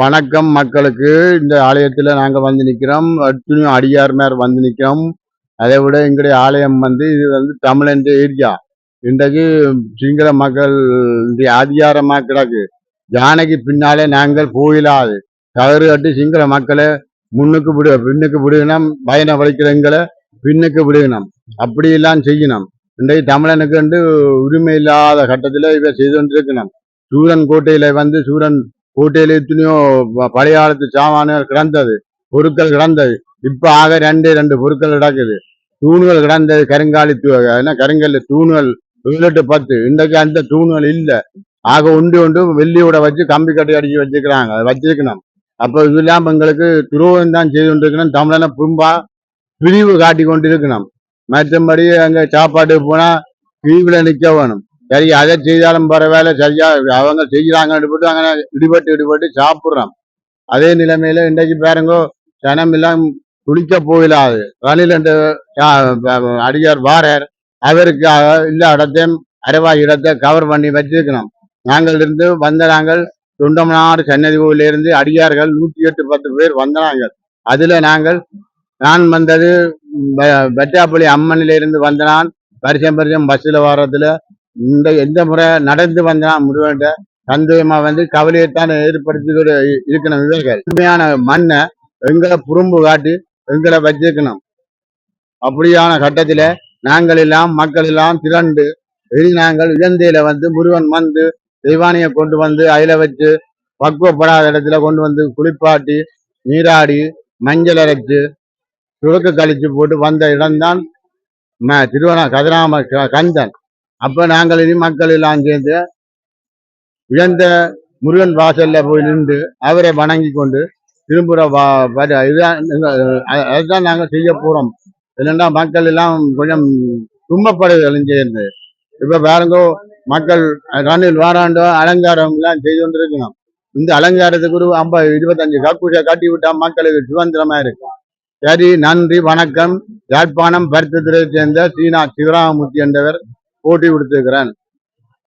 வணக்கம் மக்களுக்கு. இந்த ஆலயத்தில் நாங்கள் வந்து நிற்கிறோம் எத்தனையோ அடியார்மார் வந்து நிற்கிறோம் அதை விட எங்களுடைய ஆலயம் வந்து இது வந்து தமிழன் ஏரியா. இன்றைக்கு சிங்கள மக்கள் அதிகாரமாக கிடக்கு. ஜானகி பின்னாலே நாங்கள் போயிடாது தவறு கட்டி சிங்கள மக்களை முன்னுக்கு விடு பின்னுக்கு விடுகணும். பயண வலிக்கிறவங்களை பின்னுக்கு விடுகணும். அப்படியெல்லாம் செய்யணும். இன்றைக்கு தமிழனுக்கு வந்து உரிமை இல்லாத கட்டத்தில் இதை செய்து கொண்டிருக்கணும். சூரன் கோட்டையில் வந்து சூரன் கோட்டையில எத்தனையோ பழைய காலத்து சாமான்கள் கிடந்தது பொருட்கள் கிடந்தது. இப்ப ஆக ரெண்டே ரெண்டு பொருட்கள் கிடக்குது. தூண்கள் கிடந்தது கருங்காலி தூ என்ன கருங்கல் தூண்கள் ஏழு பத்து. இன்றைக்கு அந்த தூண்கள் இல்ல. ஆக உண்டு உண்டு வெள்ளியோட வச்சு கம்பி கட்டி அடிச்சு வச்சிருக்கிறாங்க அதை வச்சிருக்கணும் அப்போ இது இல்லாமல் எங்களுக்கு துரோகம் தான் செய்து கொண்டிருக்கணும். தமிழனை பும்பா பிரிவு காட்டி கொண்டு இருக்கணும் மற்றபடி அங்க சாப்பாடு போனால் பிரிவில் நிக்க வேணும். சரி அதை செய்தாலும் பரவாயில்ல. சரியா அவங்க செய்கிறாங்க போட்டு அங்கே இடிபட்டு இடிபட்டு சாப்பிட்றோம். அதே நிலைமையில இன்றைக்கு பாருங்கோ ஜனம் எல்லாம் குளிக்க போயிடாது ரணில் என்று அடியார் வாரர். அவருக்கு எல்லா இடத்தையும் அரவாய் இடத்தை கவர் பண்ணி வச்சிருக்கணும். நாங்கள் இருந்து வந்த நாங்கள் தொண்டமனாடு சன்னதி கோவிலிருந்து அடியார்கள் நூற்றி எட்டு பத்து பேர் வந்தாங்க அதுல நாங்கள் நான் வந்தது வெட்டாப்பள்ளி பெட்டாப்பள்ளி அம்மனில இருந்து வந்த நான் வருஷம் வருஷம் பஸ்ஸில் வர்றதுல இந்த எந்த முறை நடந்து வந்தான் முருகன்ட்ட சந்தேகமா வந்து கவலையைத்தான் ஏற்படுத்தி இருக்கணும் இவர்கள். உண்மையான மண்ணை எங்களை புறம்பு காட்டி எங்களை வச்சிருக்கணும். அப்படியான கட்டத்துல நாங்கள் எல்லாம் மக்கள் எல்லாம் திரண்டு இனி நாங்கள் இழந்தையில வந்து முருகன் வந்து தெய்வானியை கொண்டு வந்து அயில வச்சு பக்குவப்படாத இடத்துல கொண்டு வந்து குளிப்பாட்டி நீராடி மஞ்சள் அரைச்சு சுழுக்கு கழிச்சு போட்டு வந்த இடம்தான் ம- திருவண்ணா கதிராம க- கந்தன். அப்ப நாங்கள் இனி மக்கள் எல்லாம் சேர்ந்து இழந்த முருகன் வாசல்ல போய் நின்று அவரை வணங்கி கொண்டு திரும்புற வா இதுதான் அதுதான் நாங்கள் செய்ய போறோம். இல்லைன்னா மக்கள் எல்லாம் கொஞ்சம் துன்பப்படுதல் சேர்ந்து இப்போ பாருங்கோ மக்கள் ரணில் வாராண்டோ அலங்காரம் எல்லாம் செய்து கொண்டிருக்கணும் இந்த அலங்காரத்துக்கு ஒரு ஐம்பது இருபத்தஞ்சு கக்கூசை கட்டி விட்டா மக்களுக்கு சுதந்திரமா இருக்கும். சரி நன்றி வணக்கம். யாழ்ப்பாணம் பருத்தத்துறையை சேர்ந்த சீனா சிவராமமூர்த்தி என்றவர் போட்டி விடுத்திருக்கிறேன்.